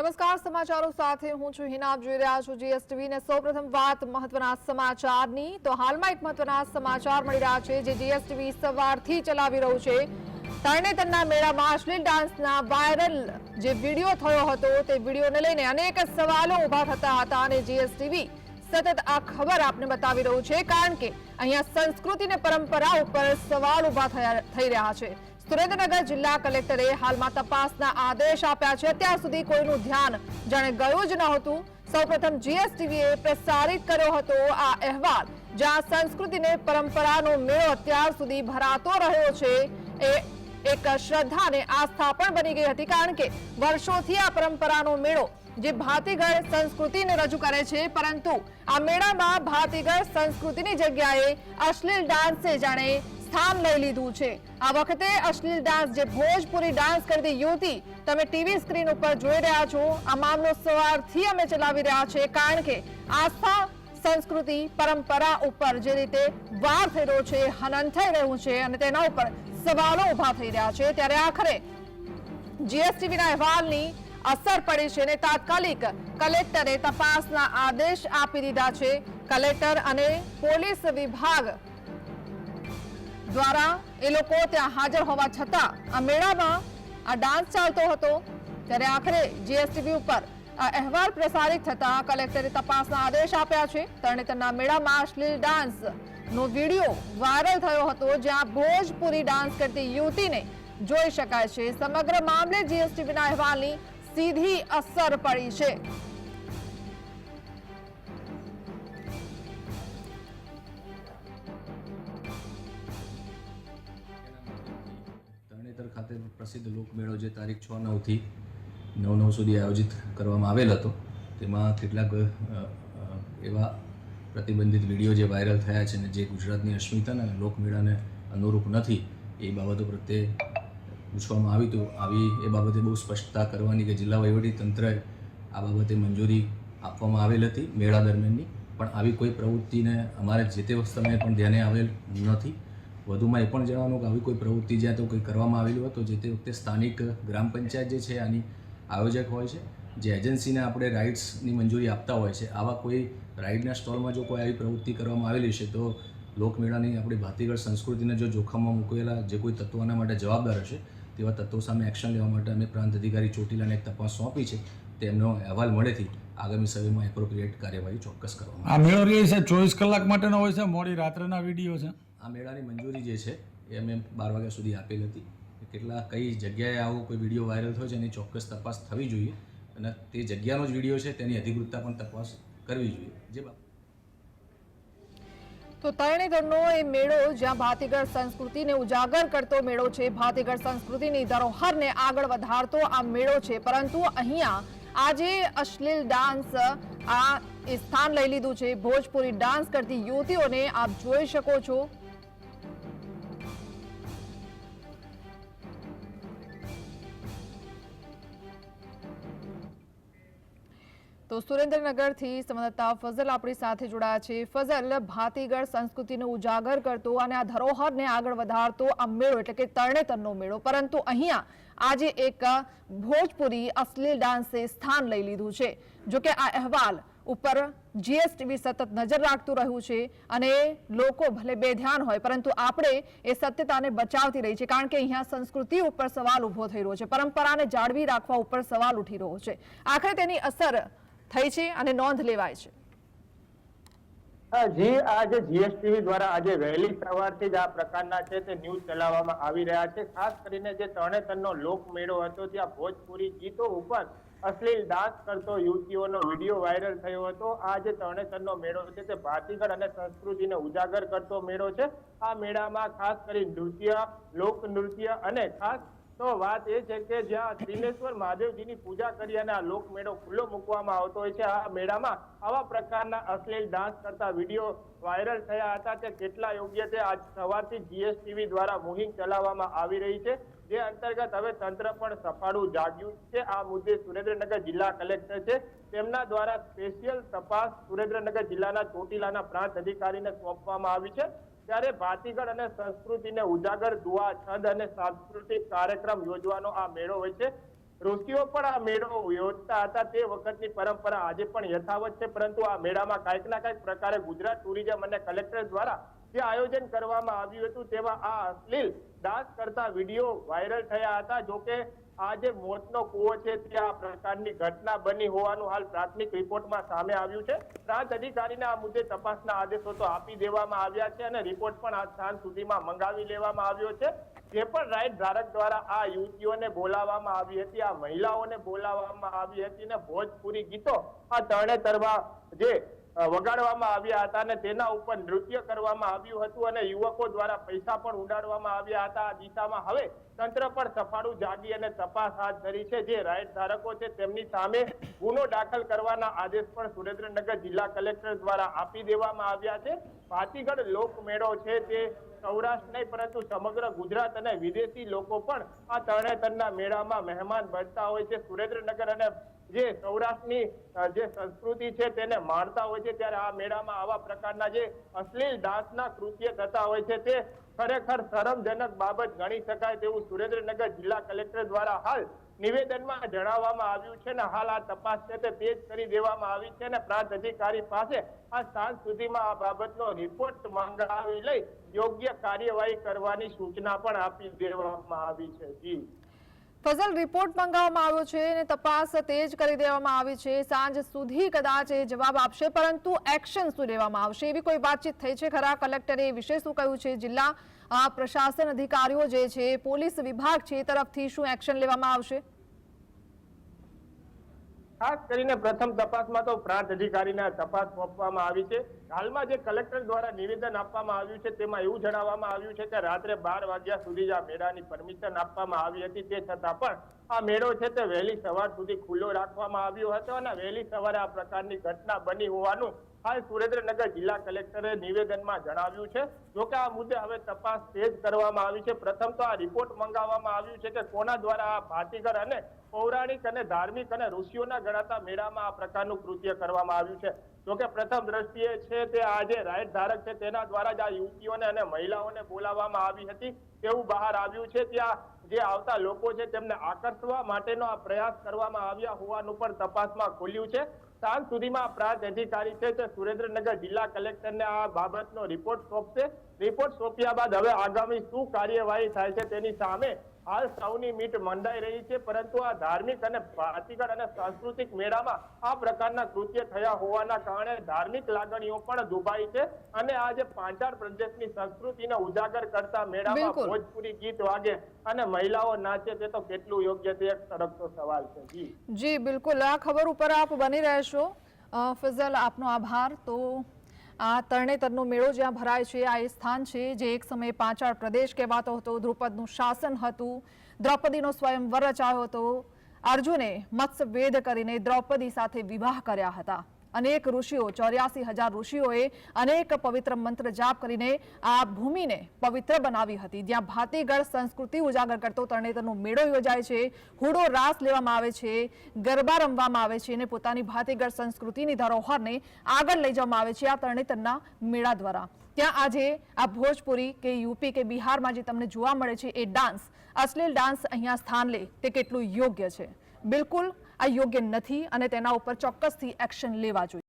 નમસ્કાર, સમાચારો સાથે હું છું હિના. આપ જોઈ રહ્યા છો જીએસટીવી ને સૌપ્રથમ વાત મહત્વના સમાચારની. તો હાલમાં એક મહત્વના સમાચાર મળી રહ્યા છે જે જીએસટીવી સવારથી ચલાવી રહ્યું છે. તરણેતરના મેળામાં અશ્લીલ ડાન્સના વાયરલ જે વીડિયો થયો હતો તે વિડીયોને લઈને અનેક સવાલો ઊભા થતા હતા અને જીએસટીવી સતત આ ખબર આપને બતાવી રહ્યું છે. કારણ કે અહીંયા સંસ્કૃતિ ને પરંપરા ઉપર સવાલ ઊભા થઈ રહ્યા છે. સુરેન્દ્રનગર જિલ્લા કલેક્ટરે હાલમાં તપાસના આદેશ આપ્યા છે. અત્યાર સુધી કોઈનું ધ્યાન જાણે ગયું જ નહોતું સૌપ્રથમ જીએસટીવીએ પ્રસારિત કર્યો હતો આ અહેવાલ, જ્યાં સંસ્કૃતિ અને પરંપરાનો મેળો અત્યાર સુધી ભરાતો રહ્યો છે. એ એક શ્રદ્ધા અને આસ્થા પણ બની ગઈ હતી, કારણ કે વર્ષોથી આ પરંપરાનો મેળો, જે ભાતીગળ સંસ્કૃતિને રજૂ કરે છે, પરંતુ આ મેળામાં ભાતીગળ સંસ્કૃતિની જગ્યાએ અશ્લીલ ડાન્સે જાણે સ્થાન લઈ લીધું છે. આ વખતે અશ્લીલ ડાન્સ જે ભોજપુરી ડાન્સ કરતી યુવતી તમે ટીવી સ્ક્રીન ઉપર જોઈ રહ્યા છો. આ મામલો સવારથી અમે ચલાવી રહ્યા છે કારણ કે આસ્થા, સંસ્કૃતિ, પરંપરા ઉપર જે રીતે વાર થઈ રહ્યો છે, હનન થઈ રહ્યું છે અને તેના ઉપર સવાલો ઊભા થઈ રહ્યા છે. ત્યારે આખરે જીએસટીવીના અહેવાલની અસર પડી છે અને તાત્કાલિક કલેક્ટરે તપાસના આદેશ આપી દીધા છે. કલેક્ટર અને પોલીસ વિભાગ દ્વારા એ લોકો ત્યાં હાજર હોવા છતાં આ મેળામાં આ ડાન્સ ચાલતો હતો. ત્યારે આખરે જીએસટીવી ઉપર આ અહેવાલ પ્રસારિત થતા કલેક્ટરે તપાસના આદેશ આપ્યા છે. તરણેતરના મેળામાં અશ્લીલ ડાન્સ નો વીડિયો વાયરલ થયો હતો, જ્યાં ભોજપુરી ડાન્સ કરતી યુવતીને જોઈ શકાય છે. સમગ્ર મામલે જીએસટીવીના અહેવાલની સીધી અસર પડી છે. ખાતે પ્રસિદ્ધ લોકમેળો જે તારીખ છ નવથી નવ નવ સુધી આયોજિત કરવામાં આવેલ હતો, તેમાં કેટલાક એવા પ્રતિબંધિત વીડિયો જે વાયરલ થયા છે અને જે ગુજરાતની અસ્મિતાને અને લોકમેળાને અનુરૂપ નથી, એ બાબતો પ્રત્યે પૂછવામાં આવ્યું હતું આવી એ બાબતે બહુ સ્પષ્ટતા કરવાની કે જિલ્લા તંત્રએ આ બાબતે મંજૂરી આપવામાં આવેલ હતી મેળા દરમિયાનની, પણ આવી કોઈ પ્રવૃત્તિને અમારે જે તે સમયે પણ ધ્યાને આવેલ નથી. વધુમાં એ પણ જણાવવાનું કે આવી કોઈ પ્રવૃત્તિ જ્યાં તો કંઈ કરવામાં આવેલું હતું, જે તે વખતે સ્થાનિક ગ્રામ પંચાયત જે છે આની આયોજક હોય છે, જે એજન્સીને આપણે રાઇડ્સની મંજૂરી આપતા હોય છે, આવા કોઈ રાઇડના સ્ટોલમાં જો કોઈ આવી પ્રવૃત્તિ કરવામાં આવેલી છે, તો લોકમેળાની આપણી ભાતીગળ સંસ્કૃતિને જો જોખમમાં મૂકેલા જે કોઈ તત્વો આના માટે જવાબદાર હશે, તેવા તત્વો સામે એક્શન લેવા માટે અમે પ્રાંત અધિકારી ચોટીલાને એક તપાસ સોંપી છે, તેમનો અહેવાલ મળેથી આગામી સમયમાં એપ્રોપ્રિએટ કાર્યવાહી ચોક્કસ કરવામાં આ મેળો રહે છે ચોવીસ કલાક માટેનો હોય છે, મોડી રાત્રેના વીડિયો છે. આ મેળાની મંજૂરી જે છે, એ અમે બાર વાગ્યા સુધી આપેલ હતી. કેટલા, કઈ જગ્યાએ આવો કોઈ વીડિયો વાયરલ થયો છે, એની ચોક્કસ તપાસ થવી જોઈએ. અને તે જગ્યાનો જ વીડિયો છે, તેની અધિકૃતતા પણ તપાસ કરવી જોઈએ. જે તો તરણેતરનો એ મેળો જ્યાં ભાતીગઢ સંસ્કૃતિને ઉજાગર કરતો મેળો છે ભાતીગઢ સંસ્કૃતિની ધરોહરને આગળ વધારતો આ મેળો છે. પરંતુ અહીંયા આજે અશ્લીલ ડાન્સ, આ સ્થાન લઈ લીધું છે. ભોજપુરી ડાન્સ કરતી યુવતીઓને આપ જોઈ શકો છો. તો સુરેન્દ્રનગરથી સંવાદદાતા ફઝલ આપણી સાથે જોડાયા છે. ફઝલ, ભાતીગળ સંસ્કૃતિને ઉજાગર કરતો અને આ ધરોહરને આગળ વધારતો આ મેળો એટલે કે તરણેતરનો મેળો. પરંતુ અહીંયા આજે એક ભોજપુરી અશ્લીલ ડાન્સે સ્થાન લઈ લીધું છે. જો કે આ અહેવાલ ઉપર જીએસટીવી સતત નજર રાખતું રહ્યું છે અને લોકો ભલે બેધ્યાન હોય, પરંતુ આપણે એ સત્યતાને બચાવતી રહી છે કારણ કે અહીંયા સંસ્કૃતિ ઉપર સવાલ ઊભો થઈ રહ્યો છે. પરંપરાને જાળવી રાખવા ઉપર સવાલ ઉઠી રહ્યો છે. આખરે તેની અસર થઈ છે અને નોંધ લેવાય છે. જી આજે જીએસટીવી દ્વારા આજે વહેલી સવારથી જ આ પ્રકારના છે તે ન્યૂઝ ચલાવવામાં આવી રહ્યા છે. ખાસ કરીને જે તરણેતરનો લોકમેળો હતો ત્યાં ભોજપુરી ગીતો ઉપર અશ્લીલ ડાન્સ કરતો યુવતીઓનો વીડિયો વાયરલ થયો હતો. આ જે તરણેતરનો મેળો છે તે ભાતીગળ અને સંસ્કૃતિને ઉજાગર કરતો મેળો છે. આ મેળામાં ખાસ કરી નૃત્ય લોક નૃત્ય અને ખાસ તો વાત એ છે કે જ્યાં ત્રિનેશ્વર મહાદેવજીની પૂજા કરી અને આ લોકમેળો ખુલ્લો મૂકવામાં આવતો હોય છે, આ મેળામાં આવા પ્રકારના અશ્લીલ ડાન્સ કરતા વીડિયો વાયરલ થયા હતા તે કેટલા યોગ્ય છે આજ સવારથી જીએસટીવી દ્વારા મુહિમ ચલાવવામાં આવી રહી છે. જે અંતર્ગત હવે તંત્ર પણ સફાળું જાગ્યું છે. આ મુદ્દે સુરેન્દ્રનગર જિલ્લા કલેક્ટર છે. તેમના દ્વારા સ્પેશિયલ તપાસ સુરેન્દ્રનગર જિલ્લાના ચોટીલાના પ્રાંત અધિકારીને સોંપવામાં આવી છે. ત્યારે ભાતીગળ અને સંસ્કૃતિને ઉજાગર દુઆ, છંદ અને સાંસ્કૃતિક કાર્યક્રમ યોજવાનો આ મેળો હોય છે. ઋષિઓ પણ આ મેળો યોજતા હતા. તે વખતની પરંપરા આજે પણ યથાવત છે. પરંતુ આ મેળામાં કાંઈક ના કાંઈક પ્રકારે ગુજરાત ટુરિઝમ અને કલેક્ટર દ્વારા જે આયોજન કરવામાં આવ્યું હતું, તેમાં આ અશ્લીલ ડાન્સ કરતા વીડિયો વાયરલ થયા હતા. જોકે આ જે મોતનો કૂવો છે તે આ પ્રકારની ઘટના બની હોવાનું હાલ પ્રાથમિક રિપોર્ટમાં સામે આવ્યું છે. પ્રાંત અધિકારીને આ મુદ્દે તપાસના આદેશો તો આપી દેવામાં આવ્યા છે અને રિપોર્ટ પણ આજ સાંજ સુધીમાં મંગાવી લેવામાં આવ્યો છે. જે પણ રાઈટ ધારક દ્વારા આ યુવતીઓને બોલાવવામાં આવી હતી, આ મહિલાઓને બોલાવવામાં આવી હતી ને ભોજપુરી ગીતો આ તરણેતરવા જે વગાડવામાં આવ્યા હતા અને તેના ઉપર નૃત્ય કરવામાં આવ્યું હતું અને યુવકો દ્વારા પૈસા પણ ઉડાડવામાં આવ્યા હતા. આ દિશામાં હવે તંત્ર પણ સફાળું જાગી અને તપાસ હાથ ધરી છે. જે રાઈટ ધારકો છે તેમની સામે ગુનો દાખલ કરવાના આદેશ પણ સુરેન્દ્રનગર જિલ્લા કલેક્ટર દ્વારા આપી દેવામાં આવ્યા છે. પાટીગઢ લોકમેળો છે તે સૌરાષ્ટ્ર નહીં, પરંતુ સમગ્ર ગુજરાત અને વિદેશી લોકો પણ આ તરણેતરના મેળામાં મહેમાન બનતા હોય છે. સુરેન્દ્રનગર અને જે સૌરાષ્ટ્રની જે સંસ્કૃતિ છે તેને માણતા હોય છે, ત્યારે આ મેળામાં આવા પ્રકારના જે અશ્લીલ ડાન્સના કૃત્ય થતા હોય છે, તે ખરેખર શરમજનક બાબત ગણી શકાય તેવું સુરેન્દ્રનગર જિલ્લા કલેક્ટર દ્વારા હાલ નિવેદનમાં જણાવવામાં આવ્યું છે ને હાલ આ તપાસ છે તે તેજ કરી દેવામાં આવી છે અને પ્રાંત અધિકારી પાસે આ સાંજ સુધીમાં આ બાબતનો રિપોર્ટ મંગાવી લઈ યોગ્ય કાર્યવાહી કરવાની સૂચના પણ આપી દેવામાં આવી છે. જી. ફઝલ રિપોર્ટ મંગાવવામાં આવ્યો છે અને તપાસ તેજ કરી દેવામાં આવી છે. સાંજ સુધી કદાચ એ જવાબ આપશે, પરંતુ એક્શન શું લેવામાં આવશે એવી કોઈ વાતચીત થઈ છે ખરા? કલેક્ટરે એ વિશે શું કહ્યું છે? જિલ્લા પ્રશાસન અધિકારીઓ જે છે, પોલીસ વિભાગ છે એ તરફથી શું એક્શન લેવામાં આવશે? ખાસ કરીને પ્રથમ તપાસમાં તો પ્રાંત અધિકારીને તપાસ સોંપવામાં આવી છે. હાલમાં જે કલેક્ટર દ્વારા નિવેદન આપવામાં આવ્યું છે તેમાં એવું જણાવવામાં આવ્યું છે કે રાત્રે બાર વાગ્યા સુધી જ આ મેળાની પરમિશન આપવામાં આવી હતી. તે છતાં પણ આ મેળો છે તે વહેલી સવાર સુધી ખુલ્લો રાખવામાં આવ્યો હતો અને વહેલી સવારે આ પ્રકારની ઘટના બની હોવાનું હાલ સુરેન્દ્રનગર જિલ્લા કલેક્ટરે નિવેદનમાં જણાવ્યું છે જોકે આ મુદ્દે હવે તપાસ તેજ કરવામાં આવી છે. પ્રથમ તો આ રિપોર્ટ મંગાવવામાં આવ્યું છે કે કોના દ્વારા આ ભાતીગર અને પૌરાણિક અને ધાર્મિક અને ઋષિઓના ગણાતા મેળામાં આ પ્રકારનું કૃત્ય કરવામાં આવ્યું છે. જોકે પ્રથમ દ્રષ્ટિએ છે તે આ જે રાઈટ ધારક છે, તેના દ્વારા જ આ યુવતીઓને અને મહિલાઓને બોલાવવામાં આવી હતી. તેવું બહાર આવ્યું છે, ત્યાં જે આવતા લોકો છે તેમને આકર્ષવા માટેનો આ પ્રયાસ કરવામાં આવ્યા હોવાનું પણ તપાસમાં ખુલ્યું છે. સાંજ સુધીમાં પ્રાંત અધિકારી છે તે સુરેન્દ્રનગર જિલ્લા કલેક્ટરને આ બાબતનો રિપોર્ટ સોંપશે. રિપોર્ટ સોંપ્યા બાદ હવે આગામી શું કાર્યવાહી થાય છે તેની સામે હાલ સૌની મીટ મંડાઈ રહી છે પરંતુ આ ધાર્મિક અને ભાતીગળ અને સાંસ્કૃતિક મેળામાં આ પ્રકારના કૃત્ય થયા હોવાના કારણે ધાર્મિક લાગણીઓ પણ દુભાઈ છે અને આ જે પાંચાળ પ્રદેશની સંસ્કૃતિને ઉજાગર કરતા મેળામાં ભોજપુરી ગીત વાગે અને મહિલાઓ નાચે તે તો કેટલું યોગ્ય તે એક સડકતો સવાલ છે. જી. જી બિલકુલ. આ ખબર ઉપર આપ બની રહેશો. ફિઝલ આપનો આભાર. તો આ તરણેતરનો મેળો જ્યાં ભરાય છે, આ એ સ્થાન છે જે એક સમયે પાંચાળ પ્રદેશ કહેવાતો હતો. દ્રુપદનું શાસન હતું. દ્રૌપદીનો સ્વયંવર રચાયો હતો. અર્જુને મત્સ્યવેદ કરીને દ્રૌપદી સાથે વિવાહ કર્યા હતા. અનેક ઋષિઓ, ચોર્યાસી હજાર ઋષિઓએ અનેક પવિત્ર મંત્ર જાપ કરીને આ ભૂમિને પવિત્ર બનાવી હતી. જ્યાં ભાતીગળ સંસ્કૃતિ ઉજાગર કરતો તરણેતરનો મેળો યોજાય છે, હુડો રાસ લેવામાં આવે છે, ગરબા રમવામાં આવે છે અને પોતાની ભાતીગળ સંસ્કૃતિની ધરોહરને આગળ લઈ જવામાં આવે છે આ તરણેતરના મેળા દ્વારા. ત્યાં આજે આ ભોજપુરી કે યુપી કે બિહારમાં જે તમને જોવા મળે છે એ ડાન્સ, અશ્લીલ ડાન્સ અહીંયા સ્થાન લે તે કેટલું યોગ્ય છે. બિલકુલ આ યોગ્ય નથી અને તેના ઉપર ચોક્કસથી એક્શન લેવા જોઈએ.